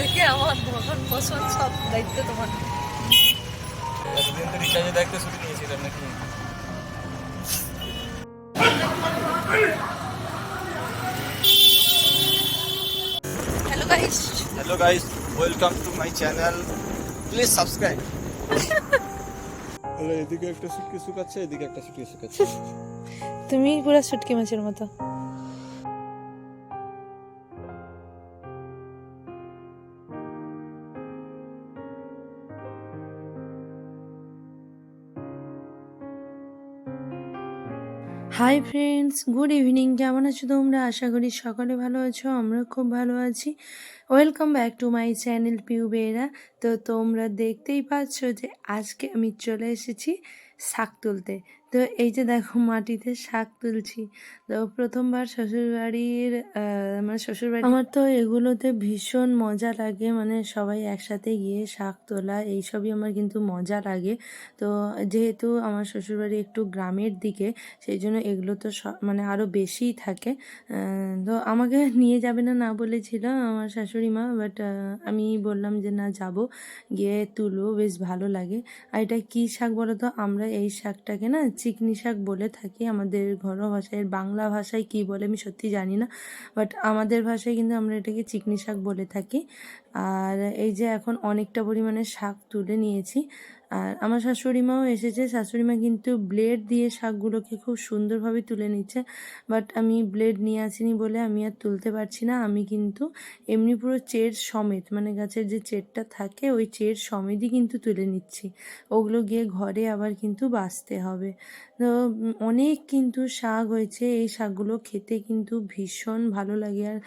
থেকে আমার ভখন পোষণ সব দায়িত্ব তোমার। এতদিন তো রিচার্জের দায়িত্ব ছুটি নিয়েছিলাম নাকি hello guys hello guys welcome to my channel please subscribe এদিকে একটা শুটকি শুকাচ্ছে এদিকে একটা শুটকি শুকাচ্ছে। তুমি পুরো শুটকি মাছের মতো। হাই ফ্রেন্ডস গুড ইভিনিং কেমন আছো তোমরা? আশা করি সকলে ভালো আছো আমরা খুব ভালো আছি। Welcome back to my channel Piu Bera তো তোমরা দেখতেই পাচ্ছ যে আজকে আমি চলে এসেছি শাক তুলতে। তো এই যে দেখো মাটিতে শাক তুলছি। তো প্রথমবার শ্বশুরবাড়ির আমার শ্বশুরবাড়ি আমার তো এগুলোতে ভীষণ মজা লাগে। মানে সবাই একসাথে গিয়ে শাক তোলা, এইসবই আমার কিন্তু মজা লাগে। তো যেহেতু আমার শ্বশুরবাড়ি একটু গ্রামের দিকে, সেই জন্য এগুলো তো মানে আরও বেশিই থাকে। তো আমাকে নিয়ে যাবে না না বলেছিল আমার শাশুড়ি মা বাট আমি বললাম যে না যাব, গিয়ে তুলবো, বেশ ভালো লাগে। আর এটা কী শাক বলো তো? আমরা এই শাকটাকে না চিকনি শাক বলে থাকি। আমাদের ঘরোয়া ভাষায়, বাংলা ভাষায় কি বলে আমি সত্যি জানি না বাট আমাদের ভাষায় কিন্তু আমরা এটাকে চিকনি শাক বলে থাকি। আর এই যে এখন অনেকটা পরিমাণে শাক তুলে নিয়েছি আর আমার শাশুড়ি মাও এসেছে। শাশুড়ি মা কিন্তু ব্লেড দিয়ে শাকগুলোকে খুব সুন্দরভাবে তুলে নিচ্ছে। বাট আমি ব্লেড নিয়ে আসিনি বলে আমি আর তুলতে পারছি না। আমি কিন্তু এমনি পুরো চের সমেত মানে গাছের যে চেরটা থাকে, ওই চের সমেতই কিন্তু তুলে নিচ্ছি। ওগুলো গিয়ে ঘরে আবার কিন্তু বাঁচতে হবে। অনেক কিন্তু শাক হয়েছে। এই শাকগুলো খেতে কিন্তু ভীষণ ভালো লাগে। আর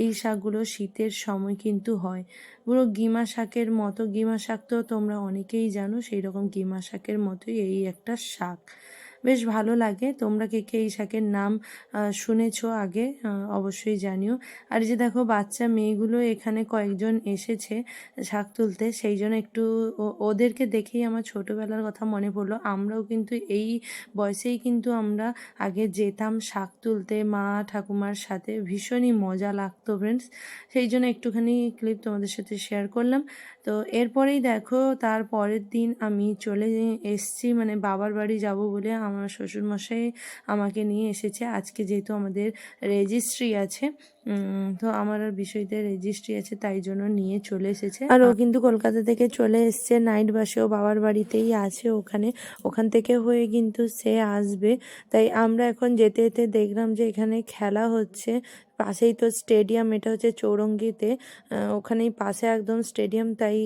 এই শাকগুলো শীতের সময় কিন্তু হয়। পুরো গিমা শাকের মতো, গিমা শাক তো তোমরা অনেকেই জানো সেই রকম গিমা শাকের মতোই এই একটা শাক। বেশ ভালো লাগে। তোমরা কে কে এই শাকের নাম শুনেছো আগে অবশ্যই জানিও। আর যে দেখো, বাচ্চা মেয়েগুলো এখানে কয়েকজন এসেছে শাক তুলতে, সেই জন্য একটু ওদেরকে দেখেই আমার ছোটোবেলার কথা মনে পড়ল। আমরাও কিন্তু এই বয়সেই কিন্তু আমরা আগে যেতাম শাক তুলতে। মা ঠাকুমার সাথে ভীষণই মজা লাগতো ফ্রেন্ডস সেই জন্য একটুখানি ক্লিপ তোমাদের সাথে শেয়ার করলাম। তো এরপরেই দেখো, তার পরের দিন আমি চলে এসছি মানে বাবার বাড়ি যাব বলে আমার শ্বশুরমশাই আমাকে নিয়ে এসেছে। আজকে যেহেতু আমাদের রেজিস্ট্রি আছে তো আমার আর বিষয়তে রেজিস্ট্রি আছে তাই জন্য নিয়ে চলে এসেছে। আর ও কিন্তু কলকাতা থেকে চলে এসছে নাইট বাসেও বাবার বাড়িতেই আছে ওখানে। ওখান থেকে হয়ে কিন্তু সে আসবে। তাই আমরা এখন যেতে যেতে দেখলাম যে এখানে খেলা হচ্ছে। পাশেই তো স্টেডিয়াম এটা হচ্ছে চৌরঙ্গিতে। ওখানেই পাশে একদম স্টেডিয়াম তাই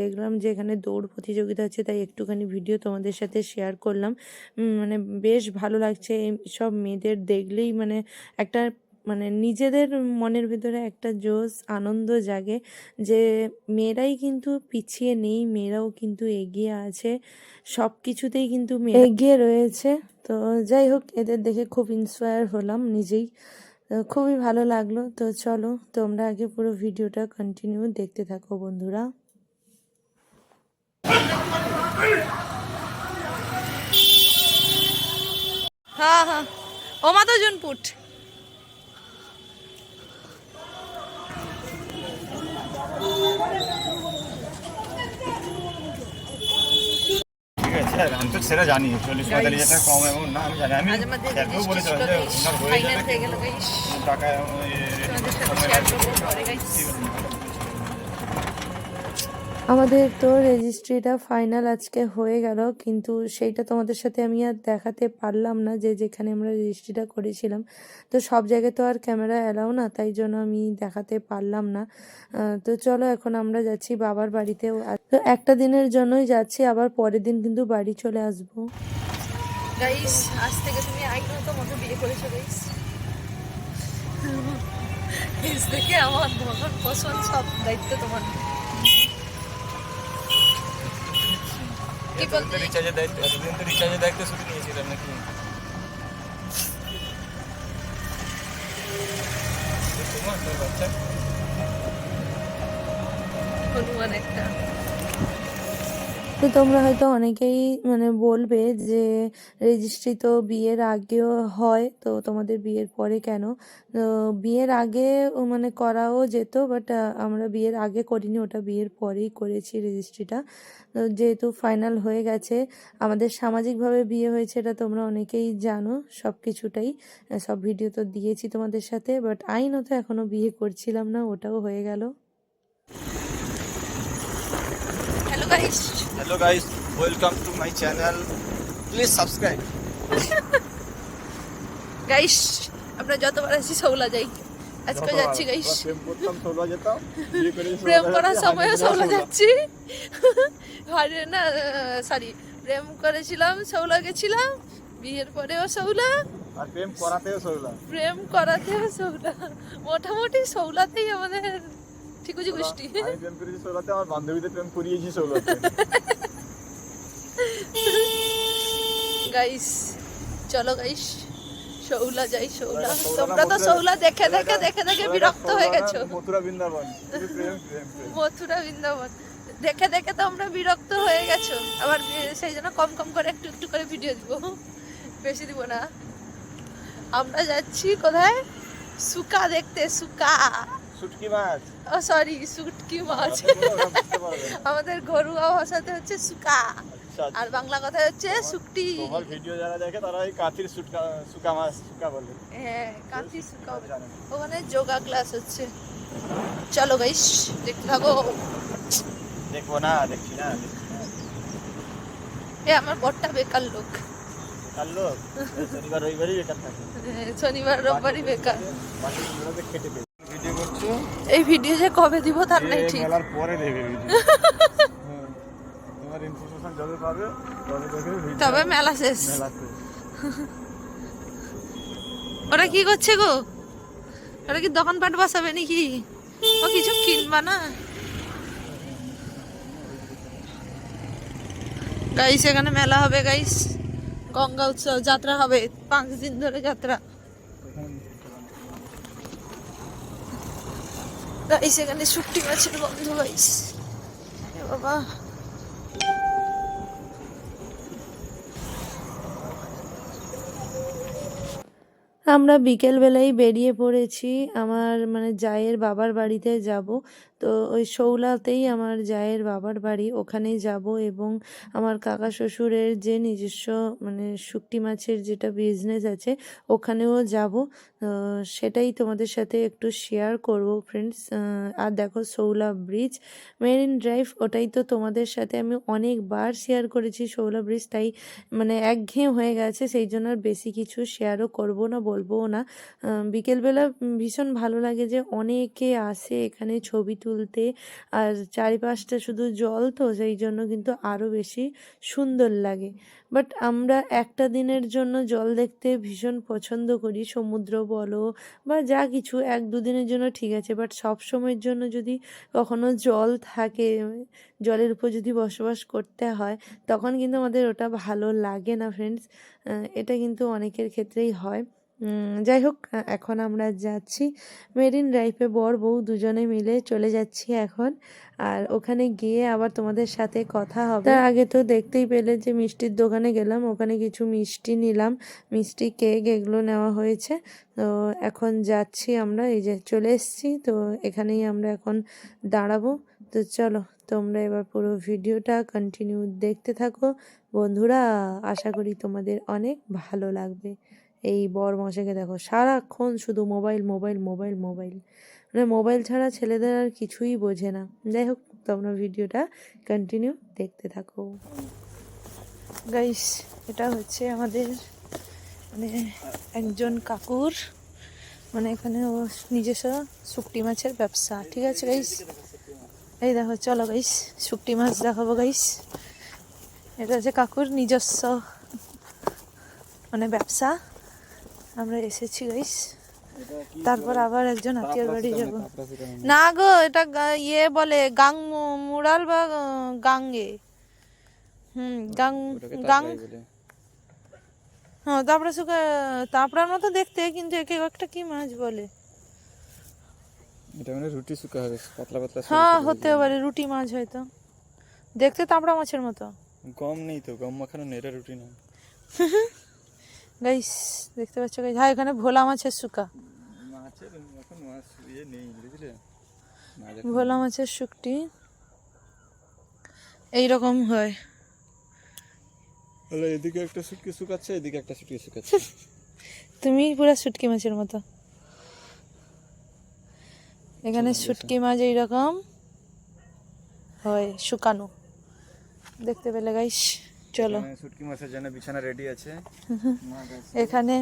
দেখলাম যে এখানে দৌড় প্রতিযোগিতা আছে তাই একটুখানি ভিডিও তোমাদের সাথে শেয়ার করলাম। মানে বেশ ভালো লাগছে এই সব মেয়েদের দেখলেই মানে একটা মানে নিজেদের মনের ভিতরে একটা জোশ আনন্দ জাগে যে মেয়েরাই কিন্তু পিছিয়ে নেই মেয়েরাও কিন্তু এগিয়ে আছে। সব কিছুতেই কিন্তু মেয়ে এগিয়ে রয়েছে। তো যাই হোক এদের দেখে খুব ইন্সপায়ার হলাম নিজেই। তো খুবই ভালো লাগল। তো চলো তোমরা আগে পুরো ভিডিওটা কন্টিনিউ দেখতে থাকো বন্ধুরা। হ্যাঁ হ্যাঁ ওমা তো জুনপুট ঠিক আছে আর আমি তো সেটা জানি চল্লিশ পঁয়তাল্লিশ হাজার টাকা কম অ্যামাউন্ট না আমি জানি আমি আজ আমাদের স্যারকেও বলেছিলাম যে ওনার হয়ে ফাইনাল যাবে হয়ে গেল গাইস টাকা তোমাদের সাথে শেয়ার করব পরে গাইস আমাদের তো রেজিস্ট্রিটা ফাইনাল আজকে হয়ে গেল, কিন্তু সেইটা তোমাদের সাথে আমি আর দেখাতে পারলাম না যে যেখানে আমরা রেজিস্ট্রিটা করেছিলাম। তো সব জায়গায় তো আর ক্যামেরা অ্যালাউ না, তাই জন্য আমি দেখাতে পারলাম না। তো চলো এখন আমরা যাচ্ছি বাবার বাড়িতেও। তো একটা দিনের জন্যই যাচ্ছি, আবার পরের দিন কিন্তু বাড়ি চলে আসব। আজ থেকে তুমি আইনত মতো বিয়ে করেছ গাইস থেকে আমার পছন্দ, সব দায়িত্ব তোমার। কি বলতে? রিচার্জের দায়িত্ব এতদিন তো রিচার্জের দায়িত্ব শুধু নিয়েছিলাম নাকি? বাচ্চা। হনুমান একটা। তো তোমরা হয়তো অনেকেই মানে বলবে যে রেজিস্ট্রি তো বিয়ের আগেও হয়, তো তোমাদের বিয়ের পরে কেন? তো বিয়ের আগে মানে করাও যেত বাট আমরা বিয়ের আগে করিনি, ওটা বিয়ের পরেই করেছি রেজিস্ট্রিটা যেহেতু ফাইনাল হয়ে গেছে, আমাদের সামাজিকভাবে বিয়ে হয়েছে এটা তোমরা অনেকেই জানো সব কিছুটাই সব ভিডিও তো দিয়েছি তোমাদের সাথে বাট আইনত এখনও বিয়ে করছিলাম না, ওটাও হয়ে গেল। Hello guys hello guys welcome to my channel please subscribe guys আমরা যতবার আসি সৌলা যাই। আজকে যাচ্ছি গাইস প্রেম করার সময় সৌলা যাচ্ছি। আরে না সরি প্রেম করেছিলাম সৌলা গেছিলাম। বিয়ের পরেও সৌলা। আর প্রেম করাতেও সোলা। প্রেম করাতেও সৌলা। মোটামুটি সৌলাতেই আমাদের ঠিকুজি গোষ্ঠী আমি প্রেম করেছি সোলাতে আমার বান্ধবীদের প্রেম করিয়েছি সোলাতে গাইস চলো গাইস সৌলা যাই সৌলা তোমরা তো সৌলা দেখে দেখে দেখে দেখে বিরক্ত হয়ে গেছো। মথুরা বৃন্দাবন। মথুরা বৃন্দাবন। দেখে দেখে তো আমরা বিরক্ত হয়ে গেছো। আবার সেই জন্য কম কম করে একটু একটু করে ভিডিও দিব। বেশি দিব না। আমরা যাচ্ছি কোথায়? সুকা দেখতে সুকা। শুটকি মাছ? ও সরি সুটকি মাছ। আমাদের ঘরোয়া ভাষাতে হচ্ছে সুকা। আচ্ছা, আর বাংলা কথায় হচ্ছে সুকটি তোমার ভিডিও যারা দেখে তারা ওই কাতির শুটকা শুকা মাছ শুকা বলে। হ্যাঁ কান্তি সুকা। ওখানে যোগা ক্লাস হচ্ছে। চলো গাইস দেখতে থাকো। দেখব না দেখছি না এ আমার বরটা বেকার লোক। কাল লোক? শনিবার রবিবারই বেকার থাকে। হ্যাঁ, শনিবার রবিবারই বেকার। বাকি খেটে পেয়ে এই ভিডিও যে কবে দিব তার নাই ঠিক। মেলার পরে দেবে ভিডিও। তোমার ইনফরমেশন যবে পাবে তবে দেখবে তবে মেলা শেষ। ওরা কি করছে গো? ওরা কি দোকানপাট বসাবে নাকি? ও কিছু কিনবা না। গাইস এখানে মেলা হবে গাইস গঙ্গা উৎসব যাত্রা হবে পাঁচ দিন ধরে যাত্রা। গাইস এখানে শুক্তি মাছের বন্ধু গাইস বাবা। আমরা বিকেলবেলায় বেরিয়ে পড়েছি, আমার মানে জায়ের বাবার বাড়িতে যাব। তো ওই শৌলাতেই আমার জায়ের বাবার বাড়ি, ওখানেই যাব এবং আমার কাকা শ্বশুরের যে নিজস্ব মানে শুকটি মাছের যেটা বিজনেস আছে, ওখানেও যাব। সেটাই তোমাদের সাথে একটু শেয়ার করব ফ্রেন্ডস আর দেখো শৌলা ব্রিজ মেরিন ড্রাইভ ওটাই তো তোমাদের সাথে আমি অনেকবার শেয়ার করেছি শৌলা ব্রিজ তাই মানে একঘেয়ে হয়ে গেছে, সেই জন্য আর বেশি কিছু শেয়ারও করব না বলব না। বিকেলবেলা ভীষণ ভালো লাগে যে অনেকে আসে এখানে ছবি তুলতে, আর চারিপাশটা শুধু জল তো, সেই জন্য কিন্তু আরও বেশি সুন্দর লাগে। বাট আমরা একটা দিনের জন্য জল দেখতে ভীষণ পছন্দ করি, সমুদ্র বলো বা যা কিছু এক দুদিনের জন্য ঠিক আছে বাট সব সময়ের জন্য যদি কখনো জল থাকে, জলের উপর যদি বসবাস করতে হয়, তখন কিন্তু আমাদের ওটা ভালো লাগে না ফ্রেন্ডস এটা কিন্তু অনেকের ক্ষেত্রেই হয়। যাই হোক এখন আমরা যাচ্ছি। মেরিন ড্রাইভে বর বউ দুজনে মিলে চলে যাচ্ছি এখন। আর ওখানে গিয়ে আবার তোমাদের সাথে কথা হবে। তার আগে তো দেখতেই পেলে যে মিষ্টির দোকানে গেলাম, ওখানে কিছু মিষ্টি নিলাম। মিষ্টি কেক এগুলো নেওয়া হয়েছে। তো এখন যাচ্ছি আমরা, এই যে চলে এসেছি। তো এখানেই আমরা এখন দাঁড়াবো। তো চলো, তোমরা এবার পুরো ভিডিওটা কন্টিনিউ দেখতে থাকো। বন্ধুরা, আশা করি তোমাদের অনেক ভালো লাগবে। এই বর মশাইকে দেখো, সারাক্ষণ শুধু মোবাইল মোবাইল মোবাইল মোবাইল। মানে মোবাইল ছাড়া ছেলেদের আর কিছুই বোঝে না। যাই হোক তোমরা ভিডিওটা কন্টিনিউ দেখতে থাকো। গাইস এটা হচ্ছে আমাদের মানে একজন কাকুর মানে এখানে ও নিজস্ব শুকটি মাছের ব্যবসা। ঠিক আছে গাইস এই দেখো, চলো গাইস শুকটি মাছ দেখাবো গাইস এটা হচ্ছে কাকুর নিজস্ব মানে ব্যবসা। আমরা এসেছি গাইস তারপর আবার একজন আত্মীয়র বাড়ি যাব। না গো এটা ইয়ে বলে গাং মু- মুরাল বা গাঙ্গে। হুম গাং গাং হ্যাঁ তারপরে সুকা তাপড়ার মতো দেখতে কিন্তু একে একটা কি মাছ বলে? এটা মানে রুটি শুকা হবে পাতলা পাতলা হ্যাঁ হতে পারে রুটি মাছ হয়তো। দেখতে তামড়া মাছের মতো। গম নেই তো গম মাখানো নেড়ে রুটি না। গাইস দেখতে পাচ্ছ গাইস হ্যাঁ এখানে ভোলা মাছের শুকা। ইয়ে ভোলা মাছের শুকটি। এইরকম হয়। এদিকে একটা শুটকি শুকাচ্ছে এদিকে একটা শুটকি শুকাচ্ছে। তুমি পুরো শুটকি মাছের মতো। এখানে শুটকি মাছ এইরকম হয় শুকানো। দেখতে পেলে গাইস চলো শুটকি মাছের জন্য বিছানা রেডি আছে এখানে।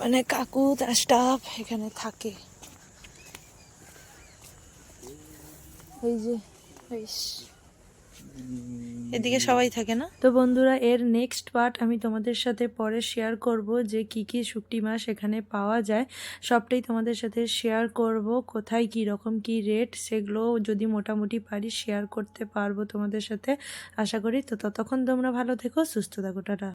মানে কাকু তার স্টাফ এখানে থাকে এই যে ইস। এদিকে সবাই থাকে না? তো বন্ধুরা, এর নেক্সট পার্ট আমি তোমাদের সাথে পরে শেয়ার করব যে কি কি শুকটি মাছ এখানে পাওয়া যায়। সবটাই তোমাদের সাথে শেয়ার করব, কোথায় কি রকম কি রেট সেগুলো যদি মোটামুটি পারি শেয়ার করতে পারব তোমাদের সাথে। আশা করি তো ততক্ষণ তোমরা ভালো থেকো, সুস্থ থাকো, টাটা।